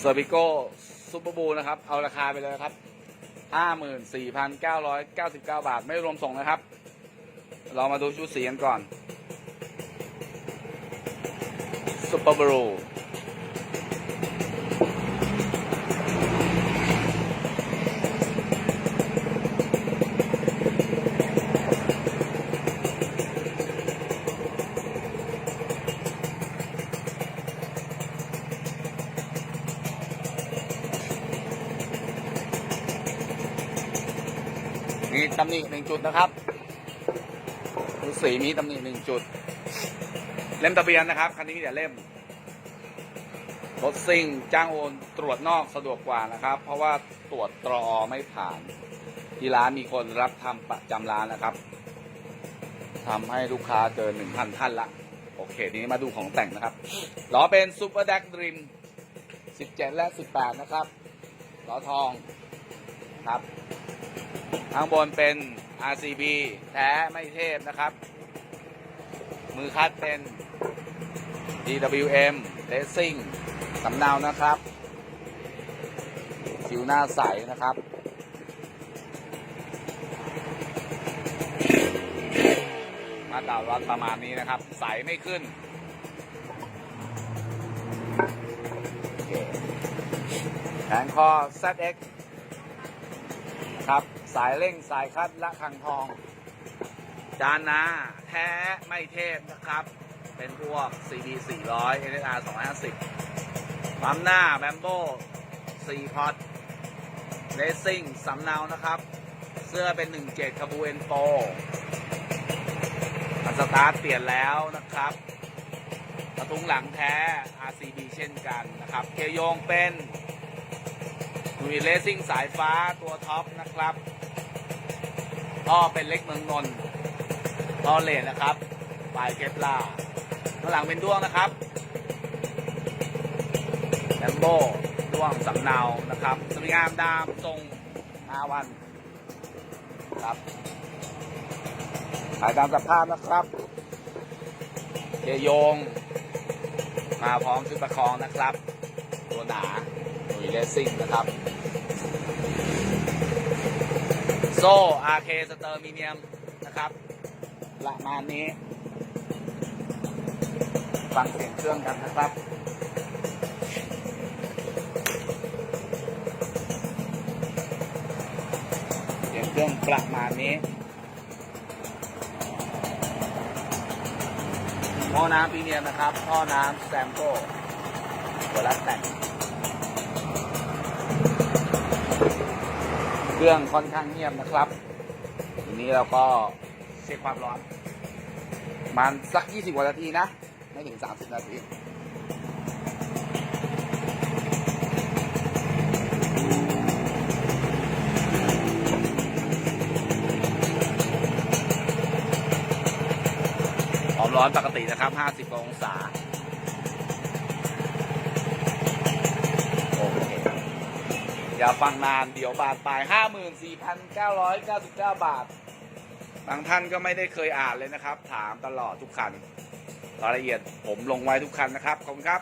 เซอร์ i ิโก้ซูเปอร์บูนะครับ เอาราคาไปเลยครับ 54,999 บาท ไม่รวมส่งนะครับ เรามาดูชุดสีกันก่อนซูเปอร์บู มีตำหนิหนึ่งจุดนะครับชุดสีมีตำหนิหนึ่งจุด เล่มทะเบียนนะครับคันนี้มีแต่เล่มรถซิ่งจ้างโอนตรวจนอกสะดวกกว่านะครับ เพราะว่าตรวจตรอไม่ผ่าน ที่ร้านมีคนรับทำประจำร้านนะครับทำให้ลูกค้าเกินหนึ่งพันท่านละ โอเคทีนี้มาดูของแต่งนะครับล้อเป็นซูเปอร์แดกดริม17และ18นะครับล้อทองครับ ข้างบนเป็น RCB แท้ไม่เทพนะครับ มือคัดเป็น DWM Racing สำเนานะครับผิวหน้าใสนะครับมาตราวัดประมาณนี้นะครับ ใสไม่ขึ้นแผงคอ ZX ครับ สายเร่งสายคัดและคังทอง จานนาแท้ไม่เทพนะครับ เป็นพวก CD 400 NSR 250ปั๊มหน้าแบมโบ้4พอตเลสซิ่งสำเนานะครับ เสื้อเป็น 17คาบูเอนโฟอันสตาร์ทเปลี่ยนแล้วนะครับกระทุงหลังแท้ RCB เช่นกันนะครับ เคโยงเป็นลุยเลสซิ่งสายฟ้าตัวท็อปนะครับ ท่อเป็นเล็กเมืองนนท์ท่อเลนนะครับปลายเกปลาข้างหลังเป็นด้วงนะครับแลมโบด้วงสำเนานะครับสวิงามดามทรงอาวันครับขายตามสภาพนะครับเจโยง มาพร้อมชุดประคองนะครับ ตัวหนาหนุ่ยเลสซิ่งนะครับ โซ่ RK สเตอร์มิเนียมนะครับประมาณนี้ ฟังเสียงเครื่องกันนะครับเสียงเครื่องประมาณนี้ท่อน้ำพรีเมียมนะครับท่อน้ำแซมโก้หัวรัดแต่ง เครื่องค่อนข้างเงียบนะครับทีนี้เราก็เช็คความร้อนมันสัก 20กว่านาทีนะ ไม่ถึง 30 นาทีความร้อนปกตินะครับ 50 องศา โอเค อย่าฟังนานเดี๋ยวบาทปลาย 54,999 บาท บางท่านก็ไม่ได้เคยอ่านเลยนะครับ ถามตลอดทุกคัน รายละเอียดผมลงไว้ทุกคันนะครับ ขอบคุณครับ